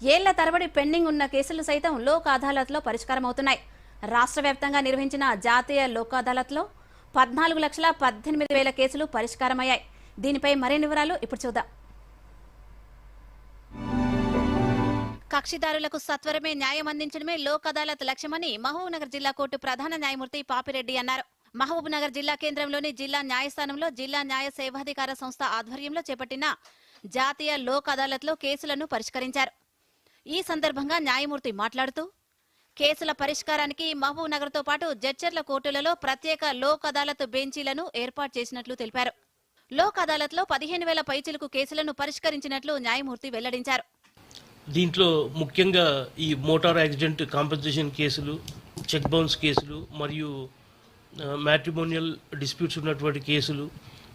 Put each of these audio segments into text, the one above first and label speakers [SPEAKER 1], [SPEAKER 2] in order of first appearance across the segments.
[SPEAKER 1] ఏళ్ళ తరబడి పెండింగ్ ఉన్న కేసులు సైతం లోక్ అదాలత్లో పరిష్కారం అవుతున్నాయి రాష్ట్ర వ్యాప్తంగా నిర్వహించిన జాతీయ లోక్ అదాలత్లో పద్నాలుగు లక్షల పద్దెనిమిది వేల కేసులు పరిష్కారమయ్యాయి. దీనిపై మరిన్ని వివరాలు ఇప్పుడు చూద్దాం. కక్షిదారులకు సత్వరమే న్యాయం అందించడమే లోక్ అదాలత్ లక్ష్యమని మహబూబ్నగర్ జిల్లా కోర్టు ప్రధాన న్యాయమూర్తి పాపిరెడ్డి అన్నారు. మహబూబ్నగర్ జిల్లా కేంద్రంలోని జిల్లా న్యాయస్థానంలో జిల్లా న్యాయ సేవాధికార సంస్థ ఆధ్వర్యంలో చేపట్టిన జాతీయ లోక్ అదాలత్లో కేసులను పరిష్కరించారు. ఈ సందర్భంగా న్యాయమూర్తి మాట్లాడుతూ కేసుల పరిష్కారానికి మహబూబ్నగర్తో పాటు జడ్చర్ల కోర్టులలో ప్రత్యేక లోక్ అదాలత్ బెంచీలను ఏర్పాటు చేసినట్లు తెలిపారు. లోక్ అదాలత్లో పదిహేను వేల పైచిలకు కేసులను పరిష్కరించినట్లు న్యాయమూర్తి వెల్లడించారు.
[SPEAKER 2] దీంట్లో ముఖ్యంగా ఈ మోటార్ యాక్సిడెంట్ కాంపెన్సేషన్ కేసులు చెక్ బౌన్స్ కేసులు మరియు మ్యాట్రిమోనియల్ డిస్ప్యూట్స్ ఉన్నటువంటి కేసులు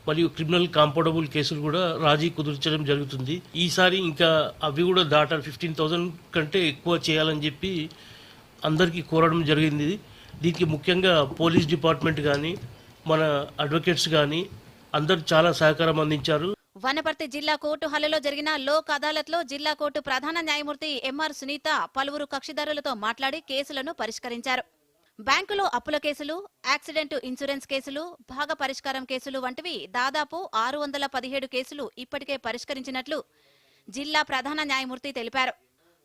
[SPEAKER 2] మరియు క్రిమినల్ కాంపౌండబుల్ కేసులు కూడా రాజీ కుదిర్చడం జరుగుతుంది. ఈసారి ఇంకా అవి కూడా దాటాలి ఫిఫ్టీన్ థౌజండ్ కంటే ఎక్కువ చేయాలని చెప్పి అందరికీ కోరడం జరిగింది. దీనికి ముఖ్యంగా పోలీస్ డిపార్ట్మెంట్ కానీ మన అడ్వకేట్స్ కానీ అందరు చాలా సహకారం అందించారు.
[SPEAKER 1] వనపర్తి జిల్లా కోర్టు హల్లలో జరిగిన లోక్ అదాలత్లో జిల్లా కోర్టు ప్రధాన న్యాయమూర్తి ఎంఆర్ సునీత పలువురు కక్షిదారులతో మాట్లాడి కేసులను పరిష్కరించారు. బ్యాంకులో అప్పుల కేసులు యాక్సిడెంట్ ఇన్సూరెన్స్ కేసులు భాగ పరిష్కారం కేసులు వంటివి దాదాపు ఆరు వందల పదిహేడు కేసులు ఇప్పటికే పరిష్కరించినట్లు జిల్లా ప్రధాన న్యాయమూర్తి తెలిపారు.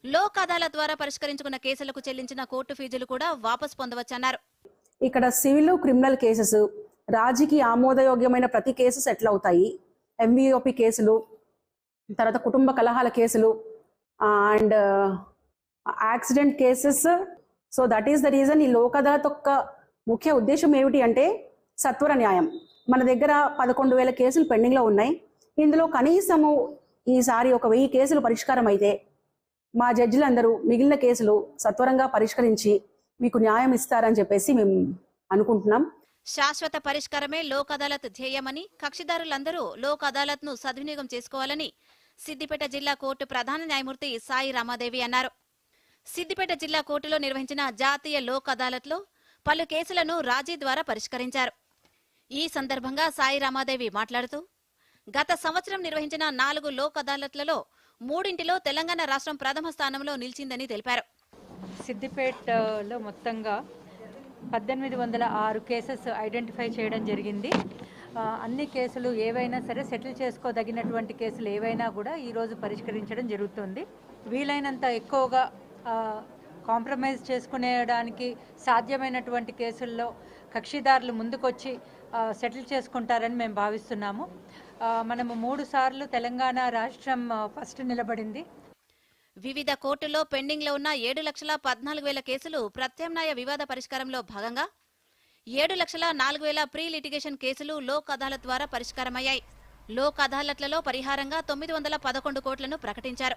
[SPEAKER 1] లోక్ అదాలత్ ద్వారా పరిష్కరించుకున్న కేసులకు చెల్లించిన కోర్టు ఫీజులు కూడా వాపసు పొందవచ్చన్నారు.
[SPEAKER 3] ఇక్కడ సివిల్ క్రిమినల్ కేసెస్ రాజీకి ఆమోదయోగ్యమైన ప్రతి కేసు సెటిల్ అవుతాయి. ఎంవిఓపి కేసులు తర్వాత కుటుంబ కలహాల కేసులు and accident cases so that is the reason ఈ లోక్ అదాలత్ యొక్క ముఖ్య ఉద్దేశం ఏమిటి అంటే సత్వర న్యాయం. మన దగ్గర పదకొండు వేల కేసులు పెండింగ్లో ఉన్నాయి. ఇందులో కనీసము ఈసారి ఒక వెయ్యి కేసులు పరిష్కారం అయితే మా జడ్జిలందరూ మిగిలిన కేసులు సత్వరంగా పరిష్కరించి మీకు న్యాయం ఇస్తారని చెప్పేసి మేము అనుకుంటున్నాం.
[SPEAKER 1] శాశ్వత పరిష్కారమే లోక్ అదాలత్ ధ్యేయమని కక్షిదారులందరూ లోక్ అదాలత్ను సద్వినియోగం చేసుకోవాలని సిద్దిపేట జిల్లా కోర్టు ప్రధాన న్యాయమూర్తి సాయి రామాదేవి అన్నారు. సిద్దిపేట జిల్లా కోర్టులో నిర్వహించిన జాతీయ లోక్ అదాలత్లో పలు కేసులను రాజీ ద్వారా పరిష్కరించారు. ఈ సందర్భంగా సాయి రామాదేవి మాట్లాడుతూ గత సంవత్సరం నిర్వహించిన నాలుగు లోక్ అదాలత్లలో మూడింటిలో తెలంగాణ రాష్ట్రం ప్రథమ స్థానంలో నిలిచిందని తెలిపారు.
[SPEAKER 4] సిద్దిపేటలో మొత్తంగా పద్దెనిమిది వందల ఆరు కేసెస్ ఐడెంటిఫై చేయడం జరిగింది. అన్ని కేసులు ఏవైనా సరే సెటిల్ చేసుకోదగినటువంటి కేసులు ఏవైనా కూడా ఈరోజు పరిష్కరించడం జరుగుతుంది. వీలైనంత ఎక్కువగా కాంప్రమైజ్ చేసుకునేయడానికి సాధ్యమైనటువంటి కేసుల్లో కక్షిదారులు ముందుకొచ్చి సెటిల్ చేసుకుంటారని మేము భావిస్తున్నాము. మనము మూడు సార్లు తెలంగాణ రాష్ట్రం ఫస్ట్ నిలబడింది.
[SPEAKER 1] వివిధ కోర్టుల్లో పెండింగ్లో ఉన్న ఏడు లక్షల పద్నాలుగు వేల కేసులు ప్రత్యామ్నాయ వివాద పరిష్కారంలో భాగంగా ఏడు లక్షల నాలుగు వేల ప్రీ లిటిగేషన్ కేసులు లోక్ అదాలత్ ద్వారా పరిష్కారమయ్యాయి. లోక్ అదాలత్లలో పరిహారంగా తొమ్మిది వందల పదకొండు కోట్లను ప్రకటించారు.